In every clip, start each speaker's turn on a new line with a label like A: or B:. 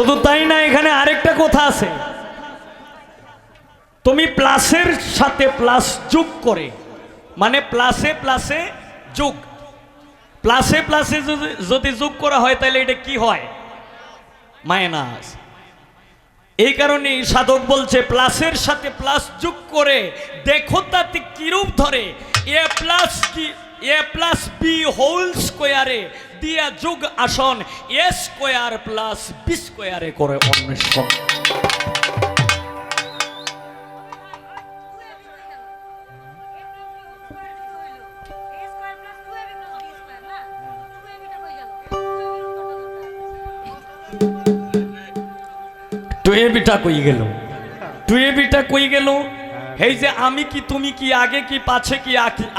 A: শুধু তাই না, এখানে আরেকটা কথা আছে। তুমি প্লাসের সাথে প্লাস যোগ করে মানে প্লাসে প্লাসে যোগ। প্লাসে প্লাসে যদি- যোগ করা হয়, তাহলে এটা কি হয়? মাইনাস। এই কারণে সাধক বলছে, প্লাসের সাথে প্লাস যোগ করে, দেখো তাতে কিরূপ ধরে। এ প্লাস কি এ প্লাস বি হোল স্কোয়ারে দিয়া যোগ আসন এ স্কোয়ার প্লাস বি স্কোয়ারে করে অন্বেষণ। টুয়ে বিটা কই গেল? টুয়ে বিটা কই গেল? এই যে আমি কি, তুমি কি, আগে কি, পাছে কি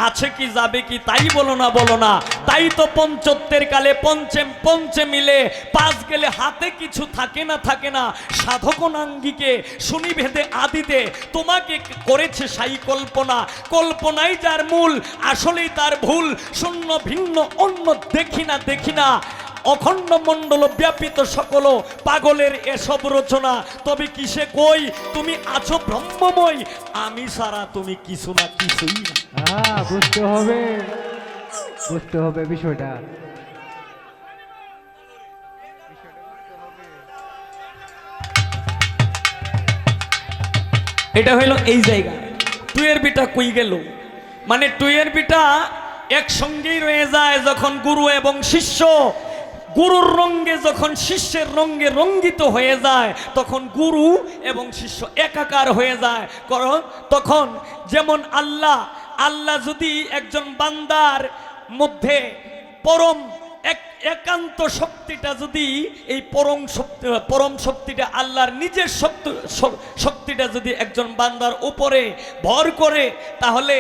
A: আছে কি, যাবে কি, তাই বলো না বলো না। তাই তো পঞ্চত্বের কালে পঞ্চে পঞ্চে মিলে পাঁচ গেলে হাতে কিছু থাকে না থাকে না। সাধকনাঙ্গিকে শুনি ভেদে আদিতে তোমাকে করেছে সাই কল্পনা। কল্পনাই যার মূল, আসলেই তার ভুল। শূন্য ভিন্ন, অন্য দেখি না দেখি না। অখণ্ড মণ্ডল ব্যাপিত সকল পাগলের এসব রচনা। তবে কিসে কই? তুমি আছো ব্রহ্মময়। আমি সারা তুমি কিছু না কিছুই
B: হ্যাঁ বুঝতে হবে। বুঝতে হবে বিষয়টা।
A: এটা হইল এই জায়গা। টুয়ের বিটা কই গেল? মানে টুয়ের বিটা একসঙ্গেই রয়ে যায় যখন গুরু এবং শিষ্য গুরুর রঙ্গে যখন শিষ্যের রঙ্গে রঙ্গিত হয়ে যায়, তখন গুরু এবং শিষ্য একাকার হয়ে যায়। কারণ তখন যেমন আল্লাহ আল্লাহ যদি একজন বান্দার মধ্যে পরম এক, একান্ত শক্তিটা যদি, এই পরম শক্তি, পরম শক্তিটা আল্লাহর নিজের শক্তি শক্তিটা যদি একজন বান্দার উপরে ভর করে, তাহলে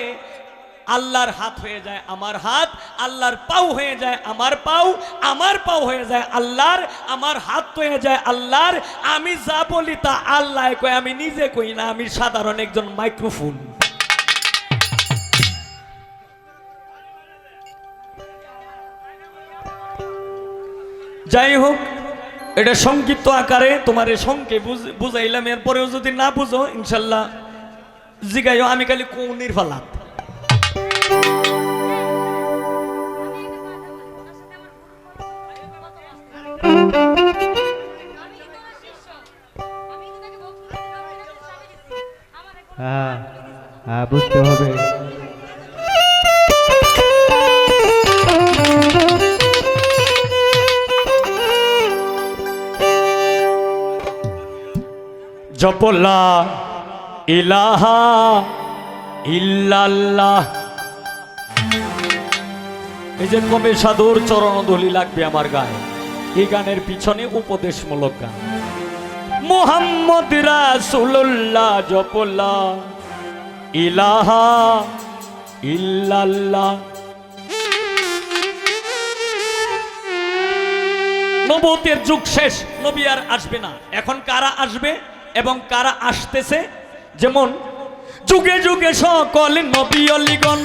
A: আল্লাহর হাত হয়ে যায় আমার হাত, আল্লাহর পাও হয়ে যায় আমার পাও আমার পাও হয়ে যায় আল্লাহর, আমার হাত হয়ে যায় আল্লাহর। আমি যা বলি তা আল্লাহ কয়, আমি নিজে কই না, আমি সাধারণ একজন মাইক্রোফোন। যাই হোক এটা সংক্ষিপ্ত আকারে তোমার সংকে বুঝাইলাম, এরপরেও যদি না বুঝো, ইনশাল্লাহ জিগাইও, আমি খালি কৌনির ফালাত।
B: বুঝতে হবে।
A: জপলা ইলাহা ইল্লাল্লাহ। এই যে কবে সাধুর চরণদলি লাগবে আমার গায়ে, এই গানের পিছনে উপদেশমূলক গান। মোহাম্মদ রাসূলুল্লাহ জপলা। ইলাহা ইল্লাল্লাহ। নবতের যুগ শেষ, নবী আর আসবে না। এখন কারা আসবে এবং কারা আসতেছে? যেমন যুগে যুগে সকল নবী অলিগণ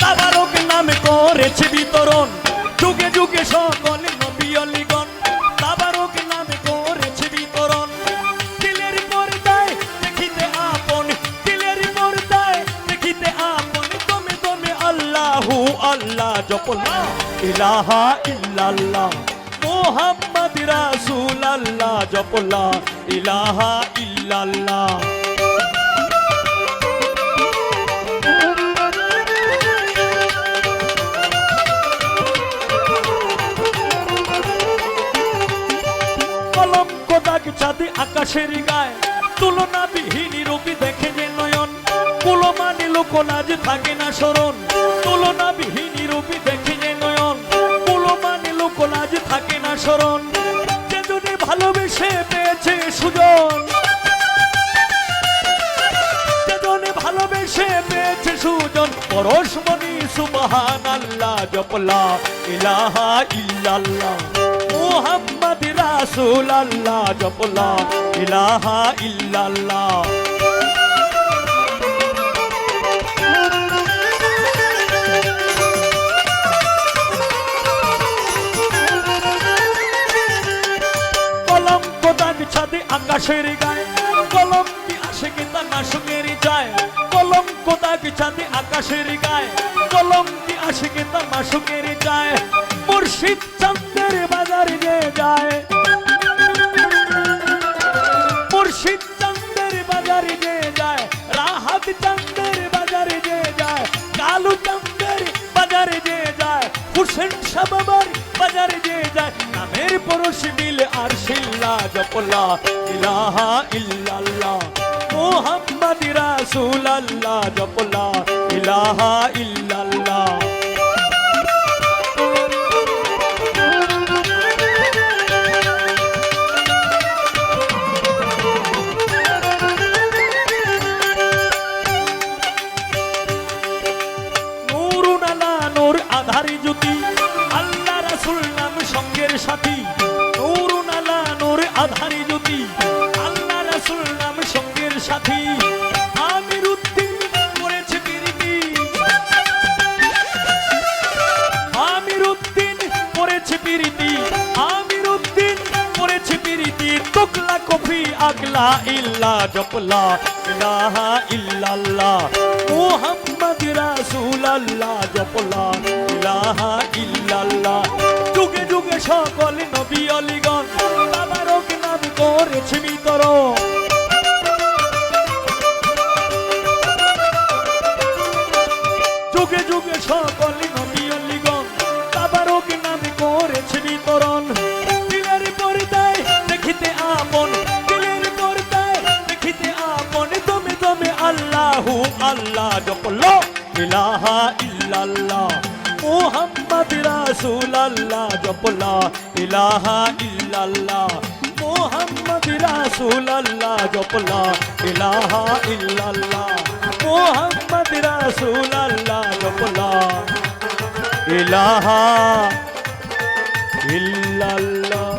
A: তাবারক নামে করেছে বিতরণ। যুগে যুগে সকল আল্লাহু আল্লাহ জপলা ইলাহা ইল্লাল্লাহ মোহাম্মদ রাসূল আল্লাহ জপলা ইলাহা ইল্লাল্লাহ আকাশের গায়ে তুলনা বিহীনী রূপী দেখে যে নয়ন, কুলমানি লোকলাজ থাকে না স্মরণ। তুলনা বিহীনী রূপী দেখে যে নয়ন। কুলমানি লোকলাজ থাকে না স্মরণ। যে যদি ভালোবেসে পেয়েছে সুজন। ভালোবেসে পেয়েছে সুজন। সুবহান আল্লাহ জপলা। ইলাহা ইল্লাল্লাহ। মুহাম্মদ রাসূল আল্লাহ জপলা। ইলাহা ইল্লাল্লাহ। আকাশের গায়ে, কলম কি আসে কি তার মাসুকের যায়। কলম কোদাগ চাঁদে আকাশের গায়ে, কলম কি আসে কি তার মাসুকের যায়। মুর্শিদ চন্দ্রের বাজার যে যায়। মুর্শিদ চন্দ্রের বাজারে যে যায়, রাহাত চন্দ্রের বাজারে যে যায়, কালু চন্দ্রের বাজারে যে যায়, হুসেন সাবাবার বাজারে যে যায়, নামের পরশ শিল্লা জপলা, ইলাহা ইল্লাল্লাহ। মোহাম্মদ রাসূলুল্লাহ জপলা, ইলাহা ইল্লাল্লাহ। নূর আধারি জ্যোতি, আল্লাহ রাসূল নাম সঙ্গের সাথী। প্রীতি আমির উদ্দিন করেছে প্রীতি, তোকলা কফি, আগলা ইল্লা, জপলা, ইলাহা ইল্লাল্লাহ, মুহাম্মদ রাসূলুল্লাহ, জপলা, ইলাহা ইল্লাল্লাহ। যুগে যুগে সকল নবী অলিগণ বাবারক নাম করেছে বিতরণ যুগে যুগে সকল বিতরণ দিলের পর্দায় দেখিতে আপন, দিলের পর্দায় দেখিতে আপন। দমে দমে আল্লাহু, আল্লাহ জপল ইলাহা ইল্লাল্লাহ। মুহাম্মদ রাসূলুল্লাহ জপলা ইলাহা ইল্লাল্লাহ। মোহাম্মদ রাসূলুল্লাহ জপলা ইলাহা ইল্লাল্লাহ। মোহাম্মদ রাসূলুল্লাহ জপলা ইলাহা ইল্লাল্লাহ।